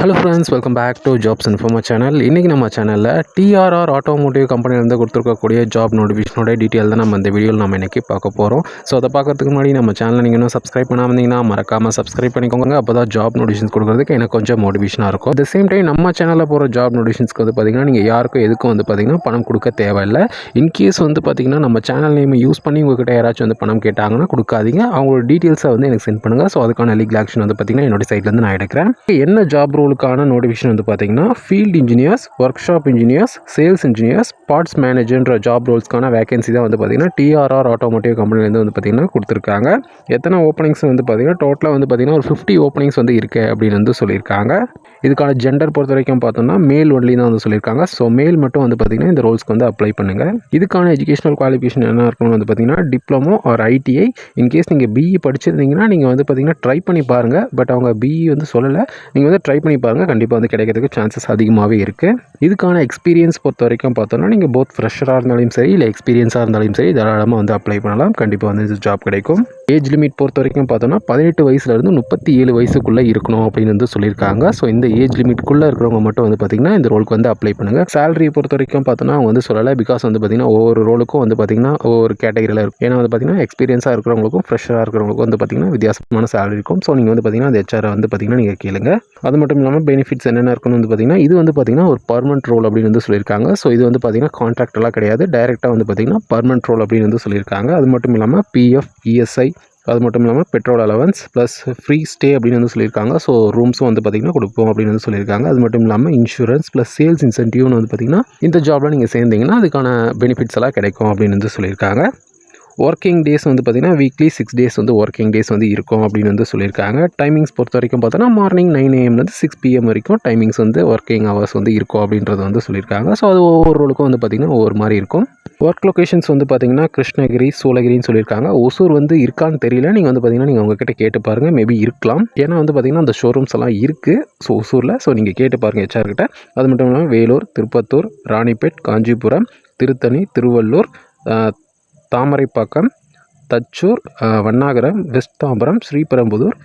Hello friends welcome back to jobs Infoma channel இன்றைக்கி நம்ம சேனலில் டிஆர்ஆர் ஆட்டோமோட்டிவ் கம்பெனிலேருந்து கொடுத்துருக்கக்கூடிய ஜாப் நோட்டிஃபிகேஷனோட டீட்டெயில் தான் நம்ம இந்த வீடியோவில் நம்ம இன்றைக்கி பார்க்க போகிறோம் ஸோ அதை பார்க்குறதுக்கு முன்னாடி நம்ம சேனலை நீங்கள் இன்னும் சப்ஸ்கிரைப் பண்ணாமல் இருந்தீங்கன்னா மறக்காமல் சப்ஸ்கிரைப் பண்ணிக்கோங்க. அப்போ தான் ஜாப் நோட்டிஃபிகேஷன் கொடுக்குறதுக்கு எனக்கு கொஞ்சம் மோட்டிவேஷனாக இருக்கும். அட் சேம் டைம் நம்ம சேனலில் போகிற ஜாப் நோட்டிஃபிகேஷன்ஸ்க்கு வந்து பார்த்திங்கன்னா நீங்கள் யாருக்கும் எதுக்கும் வந்து பார்த்திங்கன்னா பணம் கொடுக்க தேவையில்லை. இன்கேஸ் வந்து பார்த்திங்கன்னா நம்ம சேனல் நேம் யூஸ் பண்ணி உங்கள்கிட்ட யாராச்சும் வந்து பணம் கேட்டாங்கன்னா கொடுக்காதீங்க. அவங்களோட டீட்டெயில்ஸை வந்து எனக்கு சென்ட் பண்ணுங்கள் ஸோ அதுக்கான லீகல் ஆக்ஷன் வந்து பார்த்திங்கன்னா என்னோட சைட்லேருந்து நான் எடுக்கிறேன். என்ன ஜாப் ரோலுக்கான நோட்டிஃபிகேஷன் வந்து பார்த்தீங்கன்னா field engineers workshop engineers sales engineers parts மேனேஜர்ன்ற job ரோல்ஸ்க்கான வேகன்சி தான் வந்து பார்த்தீங்கன்னா டிஆர்ஆர் ஆட்டோமோட்டிவ் கம்பெனிலேருந்து வந்து பார்த்தீங்கன்னா கொடுத்துருக்காங்க. எத்தனை ஓப்பனிங்ஸ் வந்து பார்த்தீங்கன்னா டோட்டலாக வந்து பார்த்தீங்கன்னா ஒரு ஃபிஃப்டி ஓப்பனிங்ஸ் வந்து இருக்குது அப்படின்னு வந்து சொல்லியிருக்காங்க. இதுக்கான ஜெண்டர் பொறுத்த வரைக்கும் பார்த்தோம்னா மேல் ஒன்லி தான் வந்து சொல்லியிருக்காங்க. ஸோ மேல் மட்டும் வந்து பார்த்தீங்கன்னா இந்த ரோல்ஸ்க்கு வந்து அப்ளை பண்ணுங்கள் இதுக்கான எஜுகேஷனல் குவாலிஃபிகேஷன் என்ன இருக்கணும்னு வந்து பார்த்தீங்கன்னா diploma or ITI in case நீங்கள் பிஇ படிச்சிருந்தீங்கன்னா நீங்கள் வந்து பார்த்தீங்கன்னா ட்ரை பண்ணி பாருங்கள் பட் அவங்க பிஇ வந்து சொல்லலை. நீங்கள் வந்து ட்ரை பண்ணி பாருங்கள் கண்டிப்பாக வந்து கிடைக்கிறதுக்கு சான்சஸ் அதிகமாகவே இருக்குது இதுக்கான எக்ஸ்பீரியன்ஸ் பொறுத்த வரைக்கும் பார்த்தோம்னா நீங்கள் போத் ஃப்ரெஷராக இருந்தாலும் சரி இல்லை எக்ஸ்பீரியன்ஸாக இருந்தாலும் சரி தாராளமாக வந்து அப்ளை பண்ணலாம். கண்டிப்பாக வந்து இந்த ஜாப் கிடைக்கும். ஏஜ் லிமிட் பொறுத்த வரைக்கும் பார்த்தோன்னா பதினெட்டு வயசுலேருந்து முப்பத்தி ஏழு வயசுக்குள்ளே இருக்கணும் அப்படின்னு வந்து சொல்லியிருக்காங்க ஸோ இந்த ஏஜ் லிமிட்குள்ளே இருக்கிறவங்க மட்டும் வந்து பார்த்திங்கன்னா இந்த ரோலுக்கு வந்து அப்ளை பண்ணுங்கள் சேலரி பொறுத்த வரைக்கும் பார்த்தோன்னா அவங்க வந்து சொல்லலை பிகாஸ் வந்து பார்த்திங்கன்னா ஒவ்வொரு ரோலுக்கும் வந்து பார்த்திங்கன்னா ஒவ்வொரு கேட்டகரியில் இருக்கும் ஏன்னா வந்து பார்த்திங்கன்னா எக்ஸ்பீரியன்ஸாக இருக்கிறவங்களுக்கும் ஃப்ரெஷராக இருக்கிறவங்களுக்கும் வந்து பார்த்திங்கன்னா வித்தியாசமான சேலரி இருக்கும் ஸோ நீங்கள் வந்து பார்த்திங்கன்னா அந்த ஹெச்ஆரை வந்து பார்த்திங்கன்னா நீங்கள் கேளுங்க அது மட்டும் இல்லாமல் பெனிஃபிட்ஸ் என்னென்ன இருக்குன்னு வந்து பார்த்திங்கன்னா இது வந்து பார்த்திங்கன்னா ஒரு பர்மனெண்ட் ரோல் அப்படின்னு வந்து சொல்லியிருக்காங்க ஸோ இது வந்து பார்த்திங்கன்னா கான்ட்ராக்டெல்லாம் கிடையாது டைரெக்டாக வந்து பார்த்திங்கன்னா பர்மனெண்ட் ரோல் அப்படின்னு வந்து சொல்லியிருக்காங்க அது மட்டும் இல்லாமல் பிஎஃப் இஎஸ்ஐ அது மட்டும் இல்லாமல் petrol allowance plus free stay அப்படின்னு வந்து சொல்லியிருக்காங்க. ஸோ ரூம்ஸும் வந்து பார்த்திங்கன்னா கொடுப்போம் அப்படின்னு வந்து சொல்லியிருக்காங்க. அது மட்டும் இல்லாமல் இன்சூரன்ஸ் ப்ளஸ் சேல்ஸ் இன்சென்டிவ்னு வந்து பார்த்திங்கன்னா இந்த ஜாபில் நீங்கள் சேர்ந்தீங்கன்னா அதுக்கான பெனிஃபிட்ஸ் எல்லாம் கிடைக்கும் அப்படின்னு வந்து சொல்லியிருக்காங்க. ஒர்க்கிங் டேஸ் வந்து பார்த்திங்கன்னா வீக்லி சிக்ஸ் டேஸ் வந்து ஒர்க்கிங் டேஸ் வந்து இருக்கும் அப்படின்னு வந்து சொல்லியிருக்காங்க. டைமிங்ஸ் பொறுத்த வரைக்கும் பார்த்தோன்னா மார்னிங் நைன் ஏஎம்லேருந்து சிக்ஸ் பிஎம் வரைக்கும் டைமிங்ஸ் வந்து ஒர்க்கிங் ஹவர்ஸ் வந்து இருக்கும் அப்படின்றது வந்து சொல்லியிருக்காங்க. ஸோ அது ஒவ்வொரு ரோலுக்கும் வந்து பார்த்திங்கன்னா ஒவ்வொரு மாதிரி இருக்கும். ஒர்க் லொக்கேஷன்ஸ் வந்து பார்த்திங்கன்னா கிருஷ்ணகிரி சூளகிரின்னு சொல்லியிருக்காங்க. ஒசூர் வந்து இருக்கான்னு தெரியல. நீங்கள் வந்து பார்த்திங்கன்னா நீங்கள் உங்ககிட்ட கேட்டு பாருங்கள் மேபி இருக்கலாம். ஏன்னா வந்து பார்த்திங்கன்னா அந்த ஷோரூம்ஸ் எல்லாம் இருக்குது ஸோ ஒசூரில். ஸோ நீங்கள் கேட்டு பாருங்கள் ஹெச்ஆர் கிட்ட. அது மட்டும் இல்லாமல் வேலூர் திருப்பத்தூர் ராணிப்பேட் காஞ்சிபுரம் திருத்தணி திருவள்ளூர் தாமரைப்பாக்கம் தச்சூர் வண்ணாகரம் வெஸ்ட் தாம்பரம் ஸ்ரீபெரும்புதூர்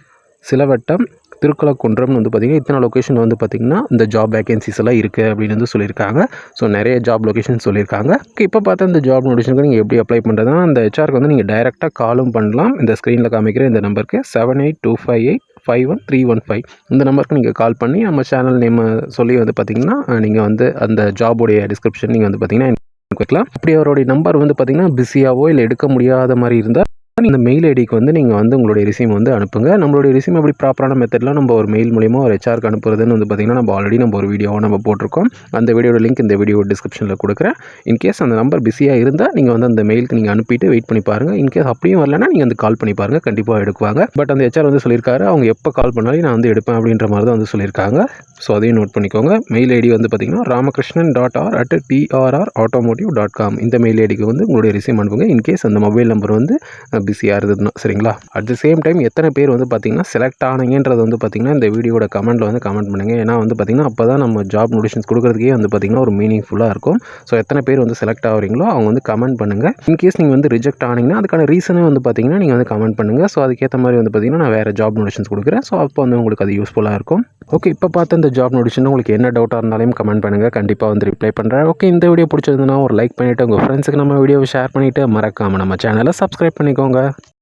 சிலவட்டம் திருக்குளக்குன்றம்னு வந்து பார்த்திங்கன்னா இத்தனை லொக்கேஷன் வந்து பார்த்திங்கன்னா இந்த ஜாப் வேகன்சிஸ் எல்லாம் இருக்குது அப்படின்னு வந்து சொல்லியிருக்காங்க. ஸோ நிறைய ஜாப் லொக்கேஷன் சொல்லியிருக்காங்க. இப்போ பார்த்தா இந்த ஜாப் நோட்டிஷனுக்கு நீங்கள் எப்படி அப்ளை பண்ணுறதுனா அந்த ஹெச்ஆருக்கு வந்து நீங்கள் டைரெக்டாக காலும் பண்ணலாம். இந்த ஸ்க்ரீனில் காமிக்கிற இந்த நம்பருக்கு seven eight two five eight five one three one five இந்த நம்பருக்கு நீங்கள் கால் பண்ணி நம்ம சேனல் நேம் சொல்லி வந்து பார்த்திங்கன்னா நீங்கள் வந்து அந்த ஜாபுடைய டிஸ்கிரிப்ஷன் நீங்கள் வந்து பார்த்திங்கன்னா வைக்கலாம் அப்படி அவருடைய நம்பர் வந்து பார்த்திங்கன்னா பிஸியாகவோ இல்லை எடுக்க முடியாத மாதிரி இருந்தால் இந்த மெயில் ஐடிக்கு வந்து நீங்கள் வந்து உங்களுடைய ரிசீம் வந்து அனுப்புங்க. நம்மளுடைய ரிசீம் எப்படி ப்ராப்பரான மெத்தடில் நம்ம ஒரு மெயில் மூலியமாக ஒரு ஹெச்ஆருக்கு அனுப்புறதுன்னு வந்து பார்த்திங்கன்னா நம்ம ஆல்ரெடி நம்ம ஒரு வீடியோவை நம்ம போட்டிருக்கோம். அந்த வீடியோட லிங்க் இந்த வீடியோ டிஸ்கிரிப்ஷனில் கொடுக்குறேன். இன்கேஸ் அந்த நம்பர் பிஸியாக இருந்தால் நீங்கள் வந்து அந்த மெயிலுக்கு நீங்கள் அனுப்பிட்டு வெயிட் பண்ணி பாருங்கள் இன்கேஸ் அப்படியும் வரலன்னா நீங்கள் வந்து கால் பண்ணி பாருங்கள் கண்டிப்பாக எடுக்குவாங்க. பட் அந்த ஹெச்ஆர் வந்து சொல்லியிருக்காரு அவங்க எப்போ கால் பண்ணாலும் நான் வந்து எடுப்பேன் அப்படின்ற மாதிரி தான் வந்து சொல்லியிருக்காங்க. ஸோ அதையும் நோட் பண்ணிக்கோங்க. மெயில் ஐடி வந்து பார்த்திங்கன்னா Ramakrishnan dot R at TRR automotive dot com இந்த மெயில் ஐடிக்கு வந்து உங்களுடைய ரிசியூம் அனுப்புங்க. இன்கேஸ் அந்த மொபைல் நம்பர் வந்து பிஸியாக இருந்ததுன்னா சரிங்களா? அட் த சேம் டைம் எத்தனை பேர் வந்து பார்த்திங்கன்னா செலக்ட் ஆனீங்கன்றது வந்து பார்த்திங்கன்னா இந்த வீடியோட கமெண்ட்டில் வந்து கமெண்ட் பண்ணுங்கள் ஏன்னா வந்து பார்த்திங்கன்னா அப்போ தான் நம்ம ஜாப் நோட்டிஷன்ஸ் கொடுக்குறதுக்கே வந்து பார்த்திங்கன்னா ஒரு மீனிங்ஃபுல்லாக இருக்கும். ஸோ எத்தனை பேர் வந்து செலக்ட் ஆகிறீங்களோ அவங்க வந்து கமெண்ட் பண்ணுங்கள் இன்கேஸ் நீங்கள் வந்து ரிஜெக்ட் ஆனீங்கன்னா அதுக்கான ரீசனே வந்து பார்த்திங்கன்னா நீங்கள் வந்து கமெண்ட் பண்ணுங்கள் ஸோ அதுக்கேற்ற மாதிரி வந்து பார்த்திங்கன்னா நான் வேறு ஜாப் நோட்டிஷன்ஸ் கொடுக்குறேன். ஸோ அப்போ வந்து உங்களுக்கு அது யூஸ்ஃபுல்லாக இருக்கும். ஓகே இப்போ பார்த்த இந்த ஜாப் நோட்டிஷன் உங்களுக்கு என்ன டவுட்டாக இருந்தாலும் கமெண்ட் பண்ணுங்கள் கண்டிப்பாக வந்து ரிப்ளை பண்ணுறேன் ஓகே இந்த வீடியோ பிடிச்சிருந்ததுன்னா ஒரு லைக் பண்ணிவிட்டு உங்கள் ஃப்ரெண்ட்ஸுக்கு நம்ம வீடியோவை ஷேர் பண்ணிவிட்டு மறக்காமல் நம்ம சேனலை சப்ஸ்கிரைப் பண்ணிக்கோங்க. secondaire.